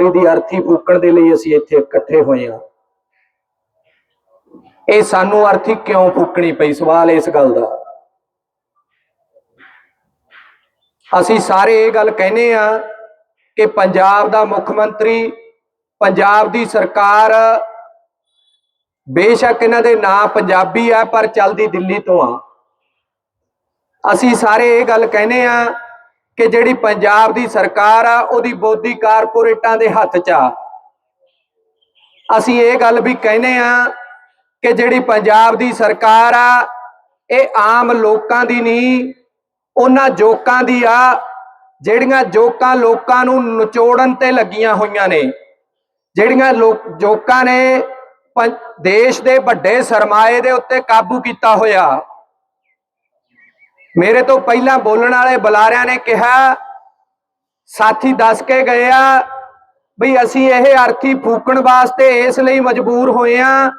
ਮੰਤਰੀ ਦੀ ਅਰਥੀ ਫੂਕਣ ਦੇ ਲਈ ਅਸੀਂ ਇੱਥੇ ਇਕੱਠੇ ਹੋਏ ਹਾਂ। ਇਹ ਸਾਨੂੰ ਅਰਥੀ ਕਿਉਂ ਫੂਕਣੀ ਪਈ? ਸਵਾਲ ਇਸ ਗੱਲ ਦਾ। ਅਸੀਂ ਸਾਰੇ ਇਹ ਗੱਲ ਕਹਿੰਦੇ ਆ ਕਿ ਪੰਜਾਬ ਦਾ ਮੁੱਖ ਮੰਤਰੀ, ਪੰਜਾਬ ਦੀ ਸਰਕਾਰ ਬੇਸ਼ੱਕ ਇਹਨਾਂ ਦੇ ਨਾਂ ਪੰਜਾਬੀ ਆ, ਪਰ ਚੱਲਦੀ ਦਿੱਲੀ ਤੋਂ ਆ। ਅਸੀਂ ਸਾਰੇ ਇਹ ਗੱਲ ਕਹਿੰਦੇ ਆ ਕਿ ਜਿਹੜੀ ਪੰਜਾਬ ਦੀ ਸਰਕਾਰ ਆ, ਉਹਦੀ ਬੋਦੀ ਕਾਰਪੋਰੇਟਾਂ ਦੇ ਹੱਥ 'ਚ ਆ। ਅਸੀਂ ਇਹ ਗੱਲ ਵੀ ਕਹਿੰਦੇ ਆ ਕਿ ਜਿਹੜੀ ਪੰਜਾਬ ਦੀ ਸਰਕਾਰ ਆ, ਇਹ ਆਮ ਲੋਕਾਂ ਦੀ ਨਹੀਂ, ਉਹਨਾਂ ਜੋਕਾਂ ਦੀ ਆ, ਜਿਹੜੀਆਂ ਜੋਕਾਂ ਲੋਕਾਂ ਨੂੰ ਨਚੋੜਨ ਤੇ ਲੱਗੀਆਂ ਹੋਈਆਂ ਨੇ। ਜਿਹੜੀਆਂ ਲੋਕ ਜੋਕਾਂ ਨੇ ਪੰ- ਦੇਸ਼ ਦੇ ਵੱਡੇ ਸਰਮਾਏ ਦੇ ਉੱਤੇ ਕਾਬੂ ਕੀਤਾ ਹੋਇਆ। ਮੇਰੇ ਤੋਂ ਪਹਿਲਾਂ ਬੋਲਣ ਵਾਲੇ ਬੁਲਾਰਿਆਂ ਨੇ ਕਿਹਾ, ਸਾਥੀ ਦੱਸ ਕੇ ਗਏ ਆ ਵੀ ਅਸੀਂ ਇਹ ਅਰਥੀ ਫੂਕਣ ਵਾਸਤੇ ਇਸ ਲਈ ਮਜਬੂਰ ਹੋਏ ਆ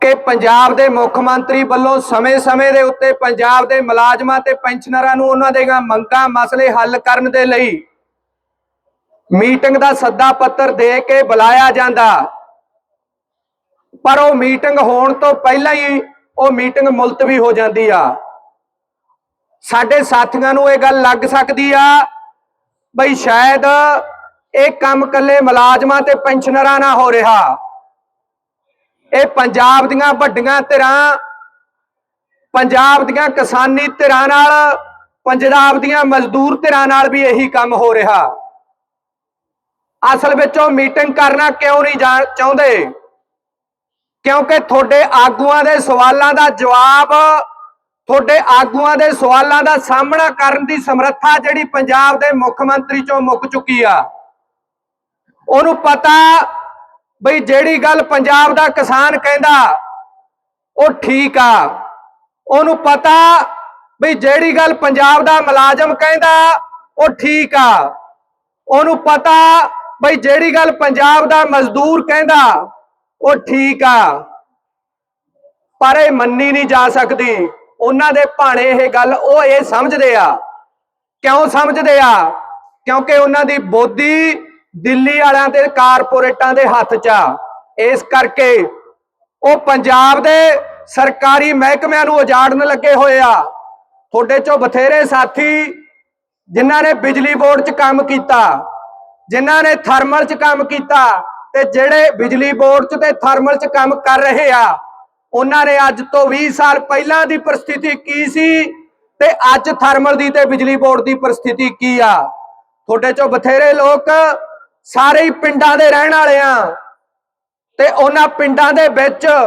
ਕਿ ਪੰਜਾਬ ਦੇ ਮੁੱਖ ਮੰਤਰੀ ਵੱਲੋਂ ਸਮੇਂ-ਸਮੇਂ ਦੇ ਉੱਤੇ ਪੰਜਾਬ ਦੇ ਮੁਲਾਜ਼ਮਾਂ ਤੇ ਪੈਨਸ਼ਨਰਾਂ ਨੂੰ ਉਹਨਾਂ ਦੇ ਮੰਗਾਂ, ਮਸਲੇ ਹੱਲ ਕਰਨ ਦੇ ਲਈ ਮੀਟਿੰਗ ਦਾ ਸੱਦਾ ਪੱਤਰ ਦੇ ਕੇ ਬੁਲਾਇਆ ਜਾਂਦਾ। ਪਰ ਉਹ ਮੀਟਿੰਗ ਹੋਣ ਤੋਂ ਪਹਿਲਾਂ ਹੀ ਉਹ ਮੀਟਿੰਗ ਮੁਲਤਵੀ ਹੋ ਜਾਂਦੀ ਆ। ਸਾਡੇ ਸਾਥੀਆਂ ਨੂੰ ਇਹ ਗੱਲ ਲੱਗ ਸਕਦੀ ਆ ਬਈ ਸ਼ਾਇਦ ਇਹ ਕੰਮ ਕੱਲੇ ਮੁਲਾਜ਼ਮਾਂ ਤੇ ਪੈਨਸ਼ਨਰਾਂ ਨਾਲ ਹੋ ਰਿਹਾ। ਇਹ ਪੰਜਾਬ ਦੀਆਂ ਵੱਡੀਆਂ ਧਿਰਾਂ, ਪੰਜਾਬ ਦੀਆਂ ਕਿਸਾਨੀ ਧਿਰਾਂ ਨਾਲ, ਪੰਜਾਬ ਦੀਆਂ ਮਜ਼ਦੂਰ ਧਿਰਾਂ ਨਾਲ ਵੀ ਇਹੀ ਕੰਮ ਹੋ ਰਿਹਾ। ਅਸਲ ਵਿੱਚ ਉਹ ਮੀਟਿੰਗ ਕਰਨਾ ਕਿਉਂ ਨਹੀਂ ਜਾ- ਚਾਹੁੰਦੇ? ਕਿਉਂਕਿ ਤੁਹਾਡੇ ਆਗੂਆਂ ਦੇ ਸਵਾਲਾਂ ਦਾ ਜਵਾਬ, ਤੁਹਾਡੇ ਆਗੂਆਂ ਦੇ ਸਵਾਲਾਂ ਦਾ ਸਾਹਮਣਾ ਕਰਨ ਦੀ ਸਮਰੱਥਾ ਜਿਹੜੀ ਪੰਜਾਬ ਦੇ ਮੁੱਖ ਮੰਤਰੀ ਚੋਂ ਮੁੱਕ ਚੁੱਕੀ ਆ। ਉਹਨੂੰ ਪਤਾ ਬਈ ਜਿਹੜੀ ਗੱਲ ਪੰਜਾਬ ਦਾ ਕਿਸਾਨ ਕਹਿੰਦਾ, ਉਹ ਠੀਕ ਆ। ਉਹਨੂੰ ਪਤਾ ਬਈ ਜਿਹੜੀ ਗੱਲ ਪੰਜਾਬ ਦਾ ਮੁਲਾਜ਼ਮ ਕਹਿੰਦਾ, ਉਹ ਠੀਕ ਆ। ਉਹਨੂੰ ਪਤਾ ਬਈ ਜਿਹੜੀ ਗੱਲ ਪੰਜਾਬ ਦਾ ਮਜ਼ਦੂਰ ਕਹਿੰਦਾ ਉਹ ਠੀਕ ਆ। ਪਰ ਇਹ ਮੰਨੀ ਨਹੀਂ ਜਾ ਸਕਦੀ। ਉਹਨਾਂ ਦੇ ਭਾਣੇ ਇਹ ਗੱਲ ਉਹ ਇਹ ਸਮਝਦੇ ਆ। ਕਿਉਂ ਸਮਝਦੇ ਆ? ਕਿਉਂਕਿ ਉਹਨਾਂ ਦੀ ਬੋਧੀ ਦਿੱਲੀ ਵਾਲਿਆਂ ਤੇ, ਕਾਰਪੋਰੇਟਾਂ ਦੇ ਹੱਥ 'ਚ ਆ। ਇਸ ਕਰਕੇ ਉਹ ਪੰਜਾਬ ਦੇ ਸਰਕਾਰੀ ਮਹਿਕਮਿਆਂ ਨੂੰ ਉਜਾੜਨ ਲੱਗੇ ਹੋਏ ਆ। ਤੁਹਾਡੇ ਚੋਂ ਬਥੇਰੇ ਸਾਥੀ ਜਿਨ੍ਹਾਂ ਨੇ ਬਿਜਲੀ ਬੋਰਡ 'ਚ ਕੰਮ ਕੀਤਾ, ਜਿਨ੍ਹਾਂ ਨੇ ਥਰਮਲ 'ਚ ਕੰਮ ਕੀਤਾ ਤੇ ਜਿਹੜੇ ਬਿਜਲੀ ਬੋਰਡ 'ਚ ਤੇ ਥਰਮਲ 'ਚ ਕੰਮ ਕਰ ਰਹੇ ਆ, ਉਹਨਾਂ ਨੇ ਅੱਜ ਤੋਂ 20 ਸਾਲ ਪਹਿਲਾਂ ਦੀ ਪਰਿਸਥਿਤੀ ਕੀ ਸੀ ਤੇ ਅੱਜ ਥਰਮਲ ਦੀ ਤੇ ਬਿਜਲੀ ਬੋਰਡ ਦੀ ਪਰਿਸਥਿਤੀ ਕੀ ਆ? ਤੁਹਾਡੇ 'ਚੋਂ ਬਥੇਰੇ ਲੋਕ ਸਾਰੇ ਹੀ ਪਿੰਡਾਂ ਦੇ ਰਹਿਣ ਵਾਲੇ ਆ ਤੇ ਉਹਨਾਂ ਪਿੰਡਾਂ ਦੇ ਵਿੱਚ